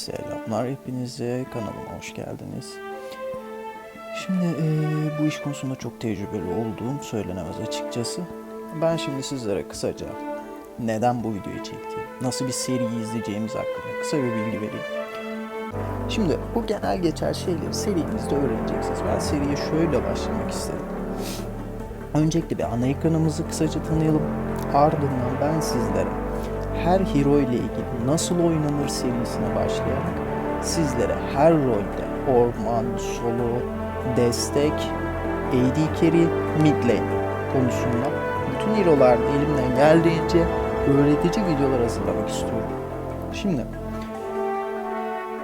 Selamlar hepinize kanalıma hoş geldiniz. Şimdi eee, bu iş konusunda çok tecrübeli olduğum söylenemez açıkçası. Ben şimdi sizlere kısaca neden bu videoyu çektiğim, nasıl bir seriyi izleyeceğimiz hakkında kısa bir bilgi vereyim. Şimdi bu genel geçer şeyleri serimizde öğreneceksiniz. Ben seriye şöyle başlamak istedim. Öncelikle bir ana ekranımızı kısaca tanıyalım. Ardından ben sizlere her hero ile ilgili nasıl oynanır serisine başlayarak sizlere her rolde orman, solo, destek, AD carry, mid lane konusunda bütün hero'larda elimden geldiğince öğretici videolar hazırlamak istiyorum. Şimdi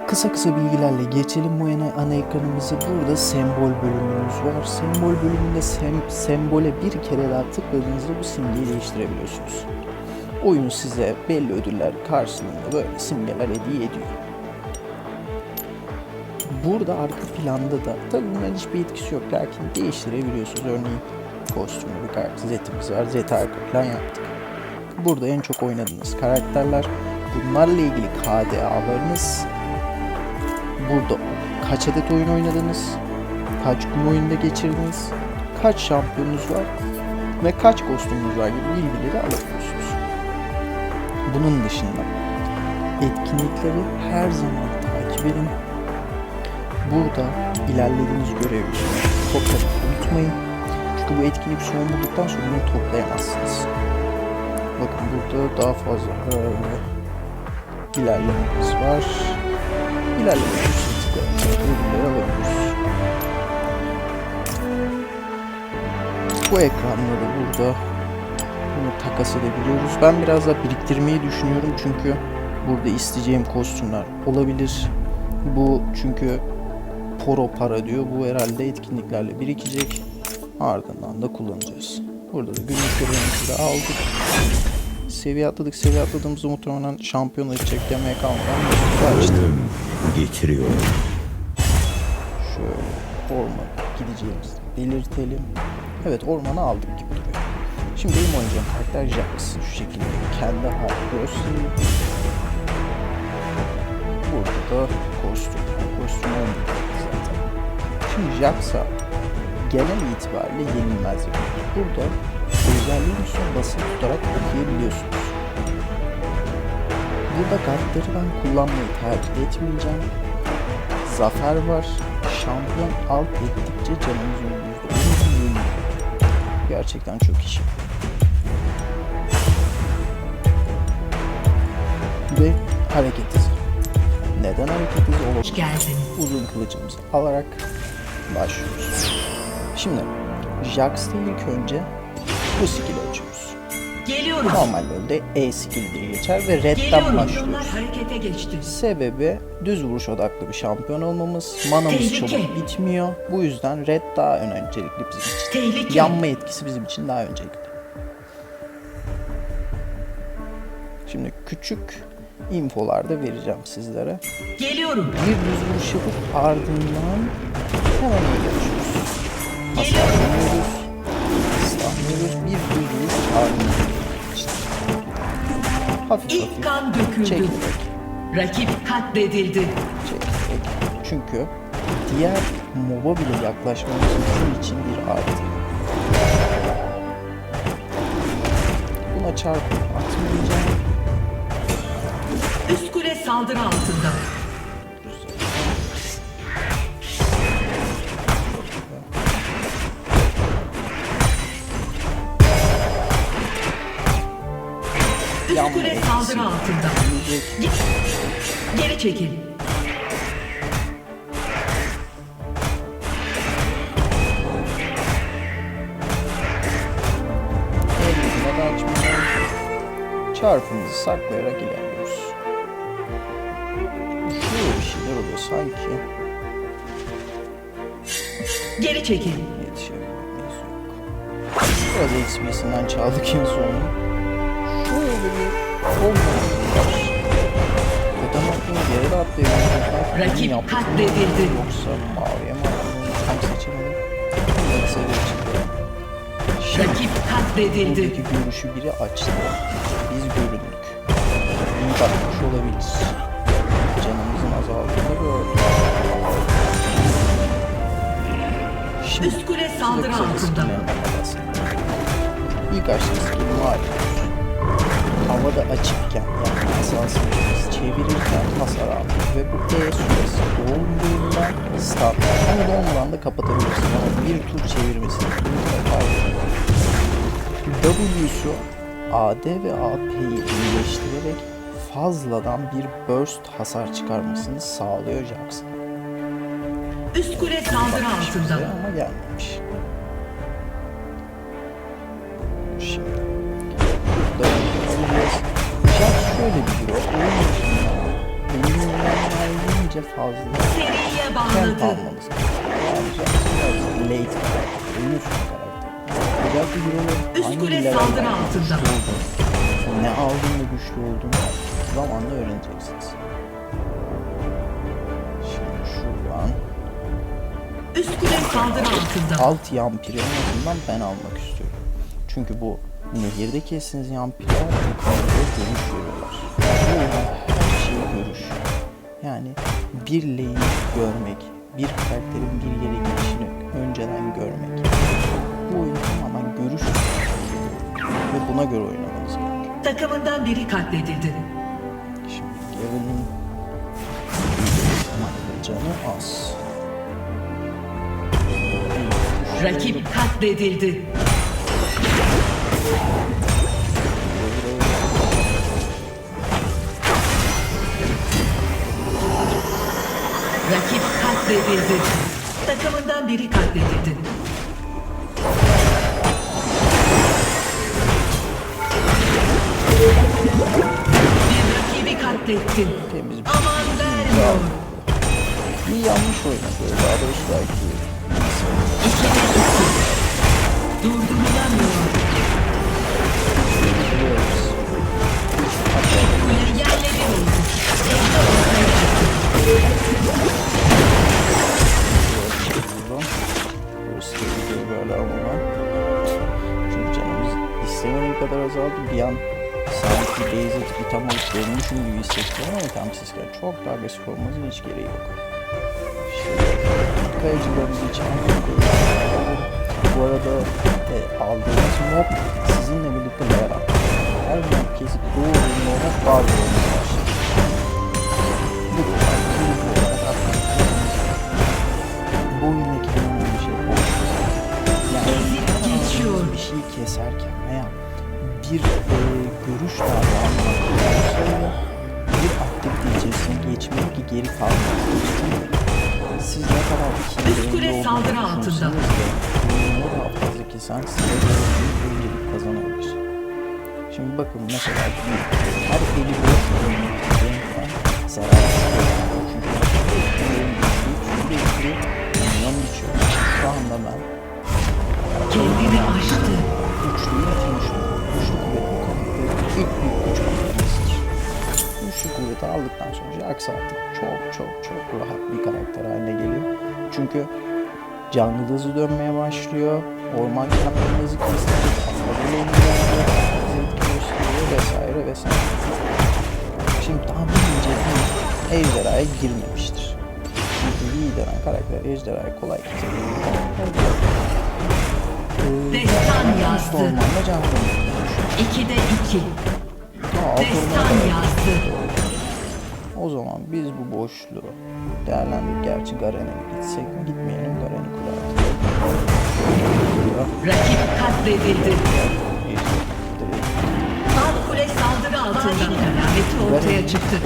Kısa kısa bilgilerle geçelim bu ana, ana ekranımızı. Burada sembol bölümümüz var. Sembol bölümünde sem, sembole bir kere daha tıkladığınızda bu simgeyi değiştirebiliyorsunuz. Oyun size belli ödüller karşılığında böyle simgeler hediye ediyor. Burada arka planda da tabii bunların hiçbir etkisi yok lakin değiştirebiliyorsunuz. Örneğin kostümü bir kart zetimiz var. Zet arka plan yaptık. Burada en çok oynadığınız karakterler. Bunlarla ilgili KDA'larınız burada kaç adet oyun oynadınız, kaç gün oyunda geçirdiniz, kaç şampiyonunuz var ve kaç kostümünüz var gibi bilgileri alabiliyorsunuz. Bunun dışında etkinlikleri her zaman takip edin. Burada ilerlediğiniz görevleri toplamayı unutmayın. Çünkü bu etkinlik son bulduktan sonra bunu toplayamazsınız. Bakın burada daha fazla herhalde ilerlememiz var. İlerleme tuşuna tıklayarak ödülleri alabiliyoruz. Bu ekranda da burada takas edebiliyoruz. Ben biraz daha biriktirmeyi düşünüyorum çünkü burada isteyeceğim kostümler olabilir. Bu çünkü poro para diyor. Bu herhalde etkinliklerle birikecek. Ardından da kullanacağız. Burada da günlük görevimizi de aldık. Seviye atladık. Seviye atladığımızda muhtemelen şampiyon edecek demeye kalmadan açtık. Ölüm getiriyor. Şöyle ormana gideceğimizi belirtelim. Evet ormanı aldık gibi duruyor. Şimdi benim oynayacağım karakter Jax. Şu şekilde kendi göstereyim. Burada da kostüm. Kostüm zaten. Şimdi Jax'a genel itibariyle yenilmezlik. var. Burada özelliğin üstüne basılı tutarak okuyabiliyorsunuz. Burada kartları ben kullanmayı tercih etmeyeceğim. Zafer var. Şampiyon alt ettikçe canımız %10 Gerçekten çok işi. Ve hareket hızı. Neden hareket hızı olur? Geldin. Uzun kılıcımızı alarak başlıyoruz. Şimdi Jax'ta ilk önce bu skill'i açıyoruz. Geliyorum. Normal rolde E skill diye geçer ve redden başlıyoruz. Sebebi düz vuruş odaklı bir şampiyon olmamız. Manamız Tehlike. çabuk bitmiyor. Bu yüzden red daha öncelikli bizim için. Tehlike. Yanma etkisi bizim için daha öncelikli. Şimdi küçük infolar da vereceğim sizlere. Geliyorum. Bir düz vuruş yapıp ardından hemen açıyoruz. Hasarlanıyoruz. Islanmıyoruz. Bir düz vuruş ardından işte. Hafif İlk hafif kan döküldü. çekerek Rakip katledildi. çekerek. Çünkü diğer moba bile yaklaşmamız bizim için bir artı. Buna çarpı atmayacağım. Üst kule saldırı altında. Üst kule saldırı altında. Ge- Geri çekil. Çarpımızı saklayarak ilerliyoruz. Sanki Geri çekil. yetişebilmemiz yok. Biraz XP'sinden çaldık en sonunda. Şöyle bir bomba. Neden aklına geri de atlayabiliyoruz? Rakip katledildi. Yoksa maviye mi attım? Tam seçemedim. Seçemedim. Şimdi Rakip katledildi. Buradaki görüşü biri açtı. Biz göründük. İyi bakmış olabilir canımızın azaldığını gördük. Şimdi Üst kule saldırı altında. İlk açtığımız gibi var. Havada açıkken yani esasımız çevirirken hasar aldık ve bu E süresi dolduğunda start. Onu da ondan da kapatabilirsin ama bir tur çevirmesi mutlaka W'su AD ve AP'yi birleştirerek fazladan bir burst hasar çıkarmasını sağlıyor Jackson. Üst kule saldırı altında. Ama gelmemiş. Şimdi burada. Jax şöyle bir. Oyun içinde elinden geldiğince fazla Seriye bağladı. almamız gerekiyor. Late karakter, oyun üstü karakter. Özellikle Üst kule saldırı altında. Ne aldığında güçlü olduğunu zamanla öğreneceksiniz. Şimdi şuradan Üst kule saldırı altında. alt yampiri en azından ben almak istiyorum. Çünkü bu nehirde kestiğiniz yampirler çok fazla görüş veriyorlar. Bu her şey görüş. Yani bir lane'i görmek, bir karakterin bir yere gidişini önceden görmek. Bu oyun tamamen görüş ve buna göre gerekiyor. Takımından biri katledildi. Şimdi Garen'ın canı az. Rakip katledildi. Rakip katledildi. Takımından biri katledildi. Katlettin. Temiz bir Aman vermiyor. Bir yanlış oynadı. Daha doğrusu belki İkide iki. Durdurulamıyor. biliyoruz. Kule yerle bir oldu. Burası da gidiyor böyle ama. Çünkü canımız istemediği kadar azaldı. Bir an sanki Beyzit item alıp dönmüşüm gibi hissettim ama itemsizken çok da agresif olmasının hiç gereği yok. Kayıcılarımız için bu arada e, aldığınız mob sizinle birlikte atıyor. Her mob kesip doğru moba bazı olmaya başlıyor. Bu da birinci olarak atmak bu oyundaki en önemli şey o. Yani bir şey keserken veya bir e, görüş davranmak sonra bir aktivite içerisine geçmek ki geri kalmak. Siz ne kadar Üst kule saldırı altında. oyunu daha fazla kesen size büyük öncelik kazanabilir. Şimdi bakın mesela bir her eli boş renkten zarar Çünkü sürekli minyon biçiyor. Şu anda ben Kendini aştı. güçlüyü bitirmişim. Güçlü kuvvet mekanikleri ilk büyük güç makinesidir. Güçlü kuvveti aldıktan sonra Jax artık çok çok çok rahat bir karakter haline geliyor. Çünkü canlı hızı dönmeye başlıyor. Orman kenarlarında hızı kesilecek. Atladığı gösteriyor vesaire vesaire. Şimdi tahminimce ejderhaya girmemiştir. Çünkü iyi denen karakter ejderhaya kolay Ee, Destan yazdı. Ormanda can dönüyor. İkide iki. Alt Destan yazdı. O zaman biz bu boşluğu değerlendirip gerçi Garen'e gitsek mi gitmeyelim Garen'i kurardık. Rakip katledildi. Alt kule saldırı altında. alameti ortaya çıktı.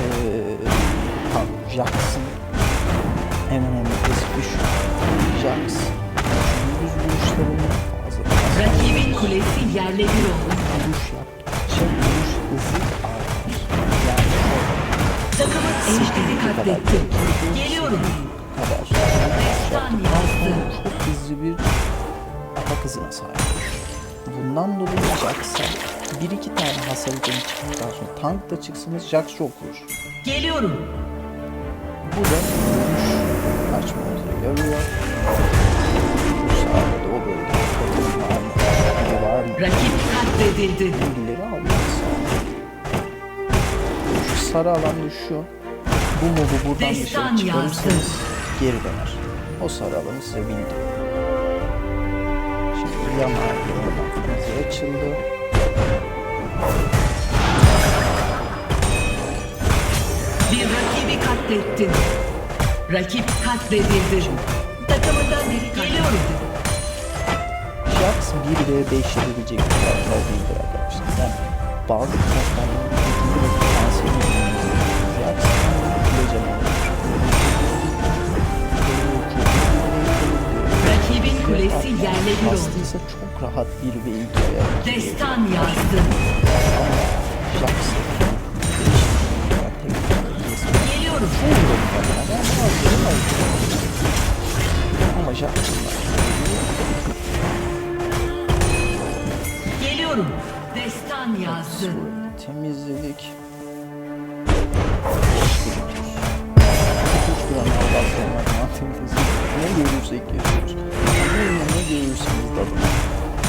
Tam Jax'ın en önemli kısmı şu. Jax gündüz vuruşlarını fazla Rakibin kulesi yerle bir oldu. Ejderi katletti. Geliyorum. kadar. Destan yazdı. çok hızlı bir atak hızına sahip. Bundan dolayı Jax'a bir iki tane hasar itemi çıktıktan sonra tank da çıksınız Jax çok vurur. Geliyorum. Bu da vuruş açmamızı. Bu sayede o bölgede var mı? Rakip katledildi. Sağlıyor. Şu sarı alan düşüyor. Bu mobu buradan Destan dışarı çıkarırsanız geri döner. O sarı alanı size bindiriyor. Yanar bizi açıldı. Bir rakibi katlettin. Rakip katledildi. Takımından biri geliyorum. Jax 1 ve 5 yapabilecek bir karakter değildir arkadaşlar. Yani bazı ve potansiyelini bilmemiz Jax canavar. Rakibin kulesi yerle bir oldu. Çok rahat 1 ve 2 veya Destan yazdı. Jax Geliyorum. ama Geliyorum. Destan yazdı. temizledik. Görürsek yaşıyoruz. Ne, ne görürseniz tadın.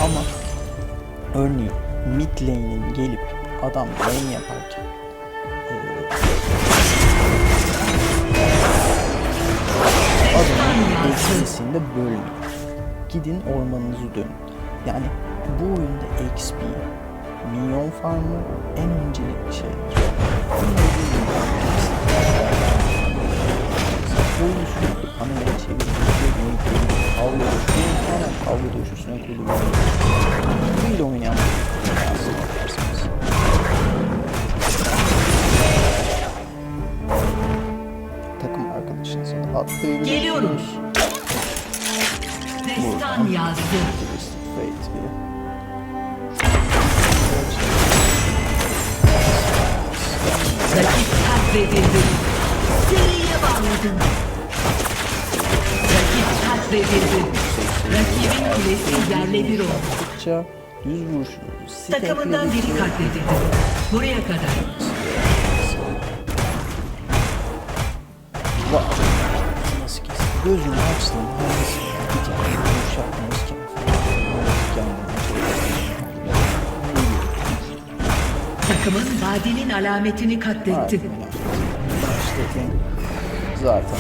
Ama örneğin mid lane'in gelip adam lane yaparken adamın yazdı. XP'sini de bölmeyin. Gidin ormanınızı dönün. Yani bu oyunda XP, minyon farmı en öncelikli şeyler. Bunları bilin Oyunu sürekli panele çevirip yemek yemek, kavga dövüşü, aynen kavga dövüşüsüne kurulu. Böyle oynayan aslına bakarsanız. Takım arkadaşınıza da atlayabilirsiniz. Destan yazdı. Fate gibi. Rakip katledildi. Seriye bağladın. Katledildi. Rakibin kulesi yerle bir oldu. Yaptıkça düz vuruş. Takımından biri katledildi. Buraya kadar. Vay. Nasıl kesin? Gözünü açtın. Hangisi? Bir tane vuruş ki. Takımın vadinin alametini katletti. Başlatın. Zaten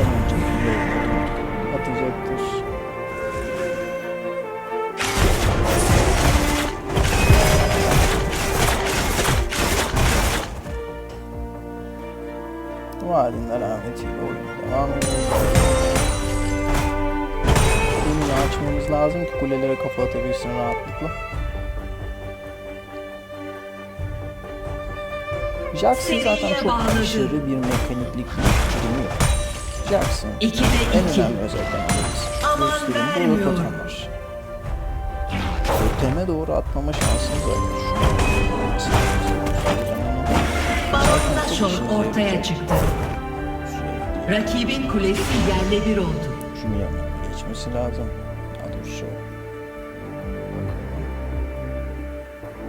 en önce atacaktır. Vadinin alametiyle oyuna devam ediyoruz. Bunu açmamız lazım ki kulelere kafa atabilsin rahatlıkla. Jackson zaten çok aşırı bir mekaniklik durumu yok. Jackson İkide en iki. önemli özelliklerinden Aman birisi. Göstereyim. vermiyor. Burada var. Toteme doğru atlama şansınız var. Balon Nashor ortaya çıktı. Rakibin kulesi yerle bir oldu. Şunu yanına geçmesi lazım. Hadi şu.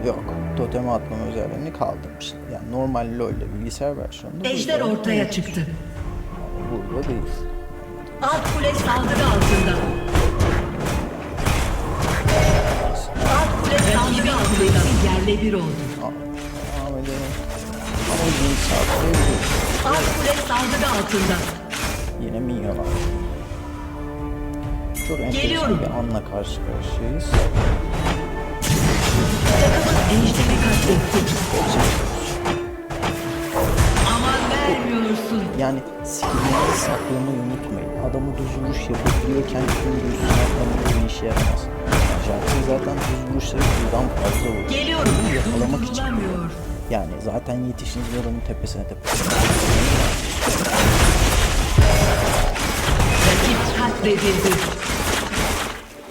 Yok. Toteme atlama özelliğini kaldırmış. Yani normal LoL ile bilgisayar versiyonunda. Ejder ortaya çıktı. Burada değil. Alt kule saldırı altında. Alt kule saldırı altında. yerle bir oldu. Devam edelim. Ama saat Alt kule saldırı altında. Yine minyon var. Çok enteresan bir anla karşı karşıyayız. Takımın ejderi katletti. Vermiyorsun. Yani skillleri saklamayı unutmayın. Adamı düz vuruş yapabiliyorken tüm atlamanız bir işe yaramaz. Jackson zaten düz vuruşları buradan fazla vuruyor. Geliyorum. Bunu yakalamak için. Yani zaten yetişiniz var onun tepesine tepesine. Rakip katledildi.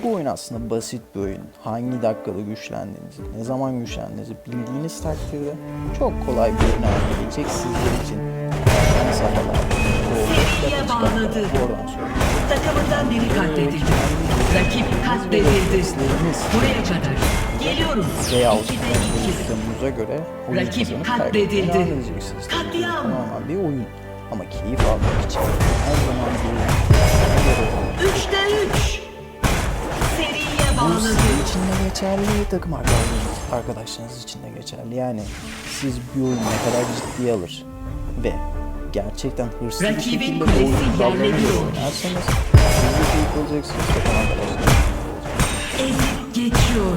Bu oyun aslında basit bir oyun. Hangi dakikada güçlendiğinizi, ne zaman güçlendiğinizi bildiğiniz takdirde çok kolay bir oyun haline gelecek sizler için. Safhalar, Seriye bağladı. Oradan sonra. Takımından biri katledildi. Rakip katledildi. Buraya kadar. Geliyorum. Veya İkide iki. pozisyonumuza göre oyun Rakip katledildi. Katliam. Tamamen bir oyun. Ama keyif almak için her zaman bir Üçte üç. Seriye Bu bağladı. sizin için de geçerli, takım arkadaşlarınız, arkadaşlarınız için de geçerli. Yani siz bir oyunu ne kadar ciddiye alır ve gerçekten hırslı bir Rakibin şekilde kulesi yerle bir oynarsanız siz de keyif alacaksınız takım arkadaşlarınız. Ezip geçiyor.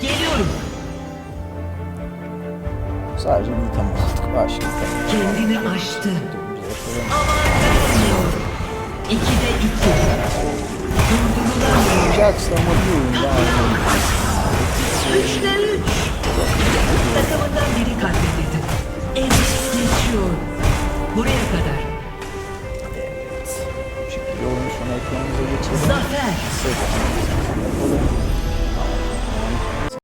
Geliyorum. Sadece bir item aldık. Başka. Kendini aştı. Vermiyor. İkide iki. Durdurulamıyor. Jax'la ama bir oyunda aynı. Üçte üç. Takımından biri katledildi. Geçiyor. Buraya kadar. Evet. Şekilde oyun sonu ekranımıza geçelim. Zafer. Sıra.